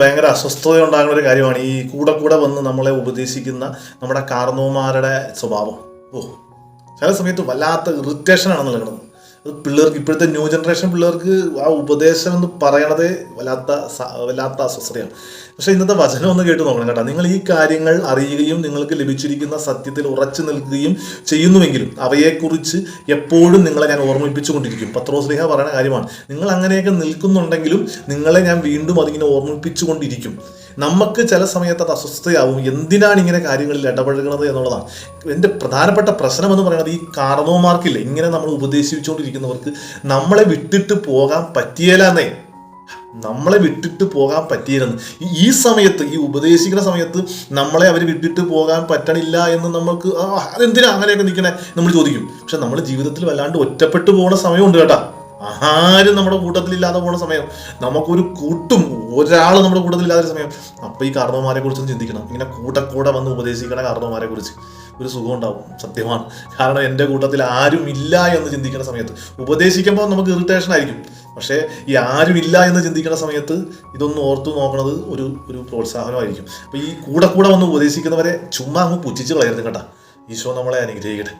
ഭയങ്കര അസ്വസ്ഥത ഉണ്ടാകുന്ന ഒരു കാര്യമാണ്. ഈ കൂടെ കൂടെ വന്ന് നമ്മളെ ഉപദേശിക്കുന്ന നമ്മുടെ കാർന്നോമാരുടെ സ്വഭാവം. ഓ ചില സമയത്ത് വല്ലാത്ത ഇറിറ്റേഷനാണ് നൽകുന്നത് അത് പിള്ളേർക്ക് ഇപ്പോഴത്തെ ന്യൂ ജനറേഷൻ പിള്ളേർക്ക് ആ ഉപദേശം എന്ന് പറയണത് വല്ലാത്ത വല്ലാത്ത അസ്വസ്ഥതയാണ്. പക്ഷേ ഇന്നത്തെ വചനം ഒന്ന് കേട്ട് നോക്കണം കേട്ടോ. നിങ്ങൾ ഈ കാര്യങ്ങൾ അറിയുകയും നിങ്ങൾക്ക് ലഭിച്ചിരിക്കുന്ന സത്യത്തിൽ ഉറച്ചു നിൽക്കുകയും ചെയ്യുന്നുവെങ്കിലും അവയെക്കുറിച്ച് എപ്പോഴും നിങ്ങളെ ഞാൻ ഓർമ്മിപ്പിച്ചുകൊണ്ടിരിക്കും. പത്രോസ്ലിഹ പറയുന്ന കാര്യമാണ്. നിങ്ങൾ അങ്ങനെയൊക്കെ നിൽക്കുന്നുണ്ടെങ്കിലും നിങ്ങളെ ഞാൻ വീണ്ടും അതിങ്ങനെ ഓർമ്മിപ്പിച്ചുകൊണ്ടിരിക്കും. നമുക്ക് ചില സമയത്ത് അത് അസ്വസ്ഥയാവും എന്തിനാണ് ഇങ്ങനെ കാര്യങ്ങളിൽ ഇടപഴകുന്നത് എന്നുള്ളതാണ്. എന്റെ പ്രധാനപ്പെട്ട പ്രശ്നം എന്ന് പറയുന്നത് ഈ കാർണവന്മാർക്കില്ല ഇങ്ങനെ നമ്മൾ ഉപദേശിച്ചുകൊണ്ടിരിക്കുന്നവർക്ക് നമ്മളെ വിട്ടിട്ട് പോകാൻ പറ്റിയേലെന്നേ. നമ്മളെ വിട്ടിട്ട് പോകാൻ പറ്റിയിരുന്നു ഈ- സമയത്ത് ഈ ഉപദേശിക്കുന്ന സമയത്ത് നമ്മളെ അവർ വിട്ടിട്ട് പോകാൻ പറ്റണില്ല എന്ന് നമ്മൾക്ക് ആ, അതെന്തിനാ അങ്ങനെയൊക്കെ നിൽക്കണേ? നമ്മൾ ചോദിക്കും. പക്ഷെ നമ്മൾ ജീവിതത്തിൽ വല്ലാണ്ട് ഒറ്റപ്പെട്ടു പോകുന്ന സമയമുണ്ട് കേട്ടാ. ആരും നമ്മുടെ കൂട്ടത്തിലില്ലാതെ പോണ സമയം. നമുക്കൊരു കൂട്ടും ഒരാൾ നമ്മുടെ കൂട്ടത്തിലില്ലാത്ത സമയം. അപ്പോൾ ഈ കാർണവന്മാരെ കുറിച്ചൊന്ന് ചിന്തിക്കണം. ഇങ്ങനെ കൂടെ കൂടെ വന്ന് ഉപദേശിക്കണ കാർണവന്മാരെ കുറിച്ച്. ഒരു സുഖം ഉണ്ടാവും സത്യമാണ്. കാരണം എന്റെ കൂട്ടത്തിൽ ആരും ഇല്ല എന്ന് ചിന്തിക്കുന്ന സമയത്ത്. ഉപദേശിക്കുമ്പോൾ നമുക്ക് ഇറിറ്റേഷൻ ആയിരിക്കും. പക്ഷേ ഈ ആരും ഇല്ല എന്ന് ചിന്തിക്കുന്ന സമയത്ത് ഇതൊന്ന് ഓർത്തു നോക്കണത് ഒരു ഒരു പ്രോത്സാഹനമായിരിക്കും. അപ്പോൾ ഈ കൂടെ കൂടെ വന്ന് ഉപദേശിക്കുന്നവരെ ചുമ്മാ അങ്ങ് പുച്ഛിച്ച് കളയരുത് കേട്ടാ. ഈശോ നമ്മളെ അനുഗ്രഹിക്കട്ടെ.